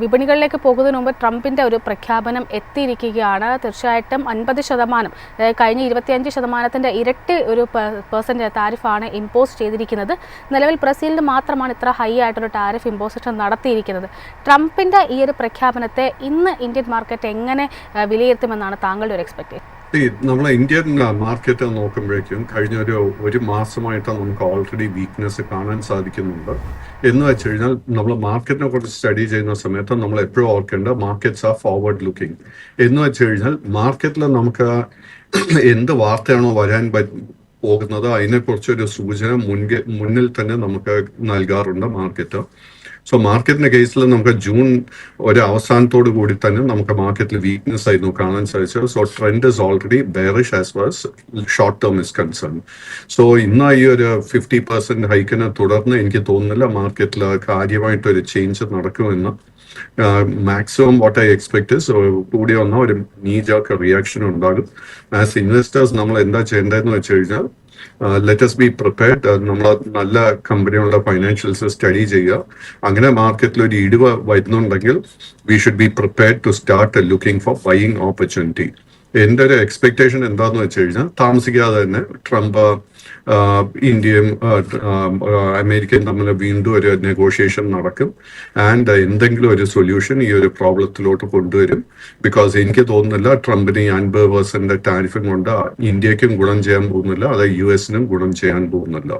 വിപണികളിലേക്ക് പോകുന്നതിന് മുമ്പ് ട്രംപിന്റെ ഒരു പ്രഖ്യാപനം എത്തിയിരിക്കുകയാണ്. തീർച്ചയായിട്ടും അൻപത് ശതമാനം കഴിഞ്ഞ ഇരുപത്തിയഞ്ച് ശതമാനത്തിന്റെ ഇരട്ടി ഒരു പേഴ്സന്റ് താരിഫാണ് ഇമ്പോസ് ചെയ്തിരിക്കുന്നത്. നിലവിൽ ബ്രസീലിന് മാത്രമാണ് ഇത്ര ഹൈ ആയിട്ടൊരു ടാരിഫ് ഇമ്പോസിഷൻ നടത്തിയിരിക്കുന്നത്. ട്രംപിന്റെ ഈ ഒരു പ്രഖ്യാപനത്തെ ഇന്ന് ഇന്ത്യൻ മാർക്കറ്റ് എങ്ങനെ വിലയിരുത്തുമെന്നാണ് താങ്കളുടെ ഒരു എക്സ്പെക്ടേഷൻ ഈ നമ്മളെ ഇന്ത്യൻ മാർക്കറ്റ് നോക്കുമ്പോഴേക്കും കഴിഞ്ഞ ഒരു ഒരു മാസമായിട്ട് നമുക്ക് ഓൾറെഡി വീക്ക്നെസ് കാണാൻ സാധിക്കുന്നുണ്ട്. എന്ന് വെച്ച് കഴിഞ്ഞാൽ നമ്മൾ മാർക്കറ്റിനെ കുറിച്ച് സ്റ്റഡി ചെയ്യുന്ന സമയത്ത് നമ്മൾ എപ്പോഴും ഓർക്കേണ്ട മാർക്കറ്റ്സ് ആർ ഫോർവേഡ് ലുക്കിംഗ് എന്ന് വെച്ച് കഴിഞ്ഞാൽ മാർക്കറ്റിൽ നമുക്ക് എന്ത് വാർത്തയാണോ വരാൻ പോകുന്നത് അതിനെക്കുറിച്ചൊരു സൂചന മുൻകെ മുന്നിൽ തന്നെ നമുക്ക് നൽകാറുണ്ട് മാർക്കറ്റ് സോ മാർക്കറ്റിന്റെ കേസിൽ നമുക്ക് ജൂൺ ഒരു അവസാനത്തോടു കൂടി തന്നെ നമുക്ക് മാർക്കറ്റിൽ വീക്ക്നെസ് ആയിരുന്നു കാണാൻ സാധിച്ചത്. So trend is already bearish as well short term is concern so ഇന്ന് ഈ ഒരു ഫിഫ്റ്റി പെർസെന്റ് ഹൈക്കിനെ തുടർന്ന് എനിക്ക് തോന്നുന്നില്ല മാർക്കറ്റിൽ കാര്യമായിട്ടൊരു ചേഞ്ച് നടക്കുമെന്ന്. മാക്സിമം വാട്ട് ഐ എക്സ്പെക്ട് കൂടി വന്ന ഒരു നീ റിയാക്ഷൻ ഉണ്ടാകും. ആസ് ഇൻവെസ്റ്റേഴ്സ് നമ്മൾ എന്താ ചെയ്യേണ്ടതെന്ന് വെച്ച് കഴിഞ്ഞാൽ ലെറ്റസ് ബി പ്രിപ്പയർഡ് നമ്മൾ നല്ല കമ്പനികളുടെ ഫൈനാൻഷ്യൽസ് സ്റ്റഡി ചെയ്യുക. അങ്ങനെ മാർക്കറ്റിൽ ഒരു ഇടിവ് വരുന്നുണ്ടെങ്കിൽ we should be prepared to start looking for buying opportunity എന്റെ ഒരു എക്സ്പെക്ടേഷൻ എന്താന്ന് വെച്ച് കഴിഞ്ഞാൽ താമസിക്കാതെ തന്നെ ട്രംപ് ഇന്ത്യയും അമേരിക്കയും തമ്മിൽ വീണ്ടും ഒരു നെഗോഷിയേഷൻ നടക്കും. ആൻഡ് എന്തെങ്കിലും ഒരു സൊല്യൂഷൻ ഈ ഒരു പ്രോബ്ലത്തിലോട്ട് കൊണ്ടുവരും. ബിക്കോസ് എനിക്ക് തോന്നുന്നില്ല ട്രംപിന് ഈ അൻപത് പെർസെന്റ് ടാരിഫും കൊണ്ട് ഇന്ത്യക്കും ഗുണം ചെയ്യാൻ പോകുന്നില്ല അത് യു എസിനും ഗുണം ചെയ്യാൻ പോകുന്നില്ല.